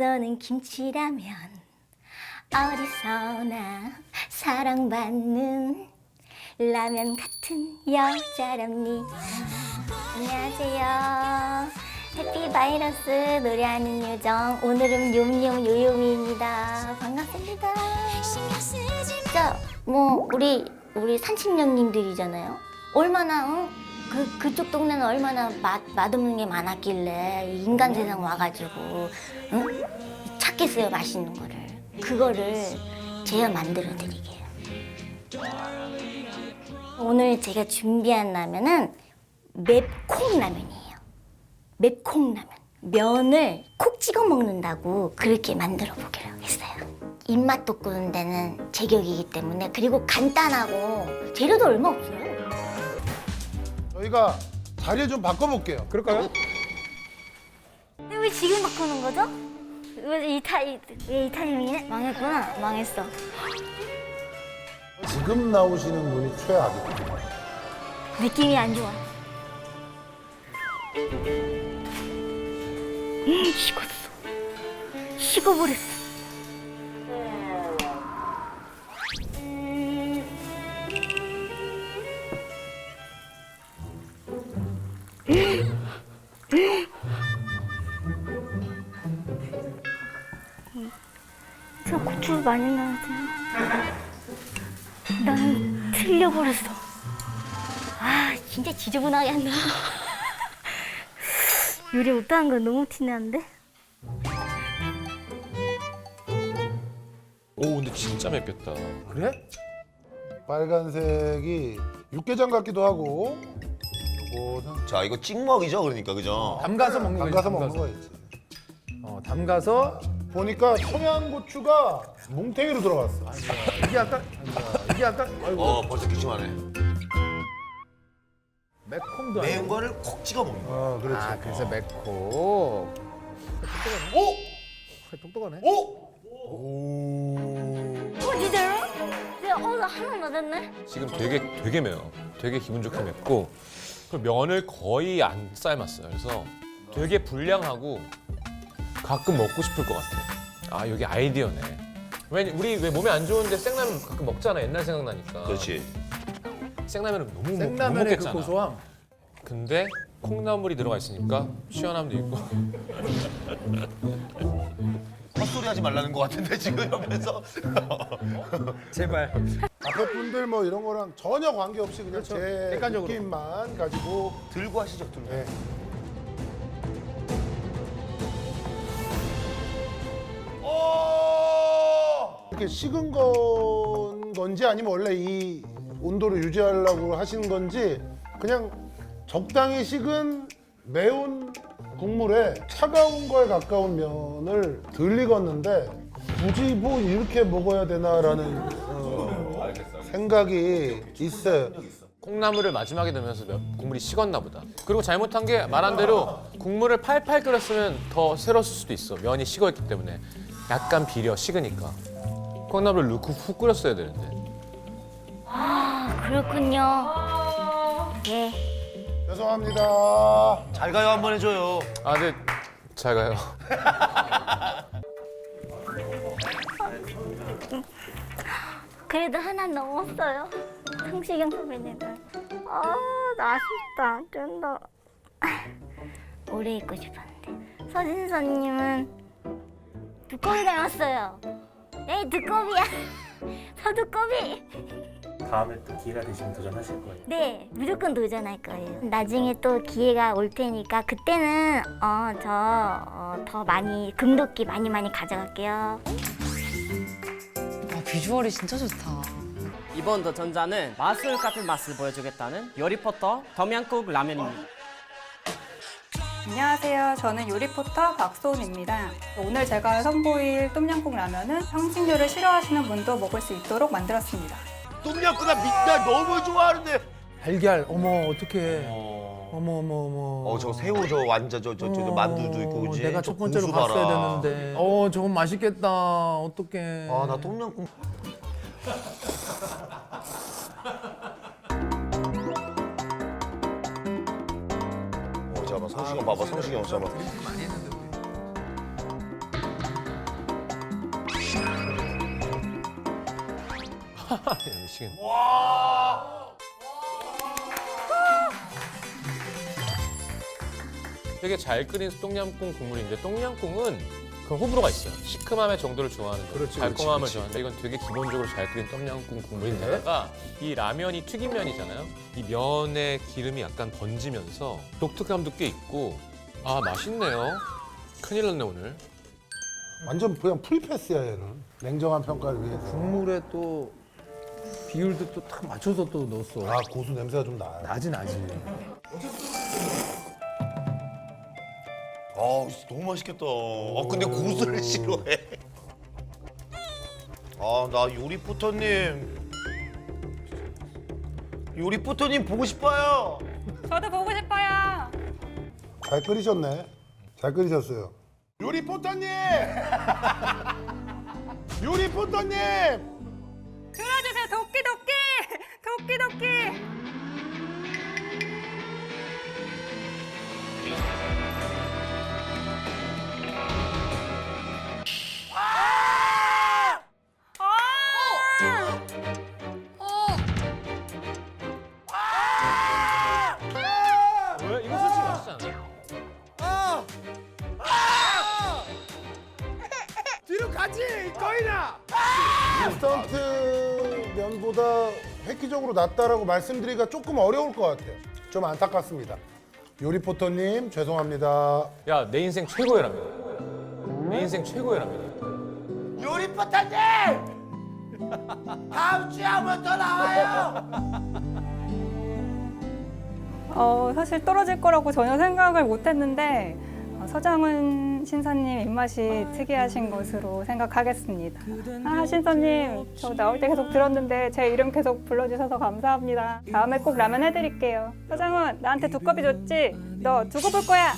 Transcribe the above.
낙서는 김치라면 어디서나 사랑받는 라면 같은 여자랍니다. 안녕하세요. 해피 바이러스 노래하는 요정 오늘은 욤욤 요요미입니다. 반갑습니다. 진짜 뭐 우리 우리 산신령님들이잖아요. 얼마나 응? 그 그쪽 동네는 얼마나 맛 맛없는 게 많았길래 이 인간 세상 와가지고 응? 찾겠어요 맛있는 거를 그거를 제가 만들어 드리게요. 오늘 제가 준비한 라면은 맵콩 라면이에요. 맵콩 라면. 면을 콕 찍어 먹는다고 그렇게 만들어 보기로 했어요. 입맛 돋구는 데는 제격이기 때문에 그리고 간단하고 재료도 얼마 없어요. 저희가 자리를 좀 바꿔볼게요. 그럴까요? 근데 왜 지금 바꾸는 거죠? 왜 이 타 이 왜이 타이밍에 망했구나 망했어. 지금 나오시는 분이 최악이에요. 느낌이 안 좋아. 음, 식었어. 식어버렸어. 저 고추 많이 돼. 나는 틀려버렸어. 아 진짜 지저분하게 한다 요리 못하는 거 너무 티나는데? 오 근데 진짜 맵겠다. 그래? 빨간색이 육개장 같기도 하고 요거는 자 이거 찍먹이죠 그러니까 그죠? 담가서 먹는 거지. 담가서 먹는 거였지. 어, 담가서 보니까 청양고추가 뭉탱이로 들어갔어. 이게 약간 이게 약간 아이고 어 벌써 기침하네 매콤도 매운 아니고. 거를 콕 찍어 먹는 거 어, 그렇지. 아 그래서 매콤. 오! 똑똑하네. 오! 어 진짜로? 내가 어나 하나 맞았네? 지금 되게 되게 매워. 되게 기분 좋게 맵고 그리고 면을 거의 안 삶았어요. 그래서 되게 불량하고 가끔 먹고 싶을 것 같아. 아 여기 아이디어네. 왜 우리 왜 몸에 안 좋은데 생라면 가끔 먹잖아. 옛날 생각나니까. 그렇지 생라면은 너무 못- 못 생라면의 그 먹겠잖아. 고소함. 근데 콩나물이 들어가 있으니까 시원함도 있고. 헛소리 하지 말라는 거 같은데 지금 옆에서 제발. 앞에 분들 뭐 이런 거랑 전혀 관계없이 그냥 제 그렇죠. 객관적으로. 느낌만 가지고 들고 하시죠 들고 네. 이렇게 식은 건 건지 아니면 원래 이 온도를 유지하려고 하시는 건지 그냥 적당히 식은 매운 국물에 차가운 거에 가까운 면을 덜 익었는데 굳이 뭐 이렇게 먹어야 되나라는 어, 생각이 있어요. 콩나물을 마지막에 넣으면서 면- 국물이 식었나 보다. 그리고 잘못한 게 말한 대로 국물을 팔팔 끓였으면 더 새로웠을 수도 있어. 면이 식어있기 때문에 약간 비려 식으니까. 콩나물을 넣고 훅 끓였어야 되는데. 아 그렇군요. 예 죄송합니다. 잘 가요 한 번 해줘요. 아, 네. 잘 가요. 그래도 하나 넘었어요. 성시경 선배님은. 아 나 아쉽다. 좀 더. 오래 있고 싶었는데. 서진서님은 두꺼비 닮았어요 에이 두꺼비야 서두꺼비 다음에 또 기회가 되시면 도전하실 거예요. 네, 무조건 도전할 거예요. 나중에 또 기회가 올 테니까 그때는 어, 저더 많이 금도끼 많이 많이 가져갈게요. 아, 비주얼이 진짜 좋다. 이번 더 전자는 마술 같은 맛을 보여주겠다는 요리포터 덤양국 라면입니다. 안녕하세요. 저는 요리포터 박소은입니다. 오늘 제가 선보일 똠양꿍 라면은 향신료를 싫어하시는 분도 먹을 수 있도록 만들었습니다. 똠양꿍 밑나 너무 좋아하는데 달걀. 어머 어떡해. 어머 어머 어머. 어 저 새우 저 완자 저저저 어, 만두도 있고 그지 내가 저첫 번째로. 갔어야 되는데. 어 저건 맛있겠다. 어떡해. 아나 똠양꿍 봐봐. 상식이 형 봐봐 상식이 형 잡아. 와 되게 잘 끓인 똥냥꿍 국물인데 똥냥꿍은 그 호불호가 있어요. 시큼함의 정도를 좋아하는 거, 그렇지, 달콤함을 그렇지, 좋아하는데 이건 되게 기본적으로 잘 끓인 똥냥꿍 국물인데다가 이 라면이 튀김면이잖아요. 이 면의 기름이 약간 번지면서 독특함도 꽤 있고 아 맛있네요. 큰일 났네 오늘. 완전 그냥 프리패스야 얘는. 냉정한 평가를 위해서. 국물에 또 비율도 또 딱 맞춰서 또 넣었어. 아 고수 냄새가 좀 나요. 나지 나지. 아 너무 맛있겠다. 아 근데 고수를 싫어해. 아 나 요리 포터님 요리 포터님 보고 싶어요. 저도 보고 싶어요. 잘 끓이셨네. 잘 끓이셨어요. 요리포터님! 요리포터님! 들어주세요. 도끼 도끼 도끼 도끼. 스턴트 면보다 획기적으로 낫다라고 말씀드리기가 조금 어려울 것 같아요. 좀 안타깝습니다. 요리포터님 죄송합니다. 야 내 인생 최고의 라면. 내 인생 최고의 라면. 요리포터님 다음 주에 한 번 더 나와요. 어, 사실 떨어질 거라고 전혀 생각을 못 했는데 어, 서장훈 신사님 입맛이 특이하신 것으로 생각하겠습니다. 아, 신사님, 저 나올 때 계속 들었는데 제 이름 계속 불러주셔서 감사합니다. 다음에 꼭 라면 해드릴게요. 서장훈, 나한테 두꺼비 줬지? 너 두고 볼 거야.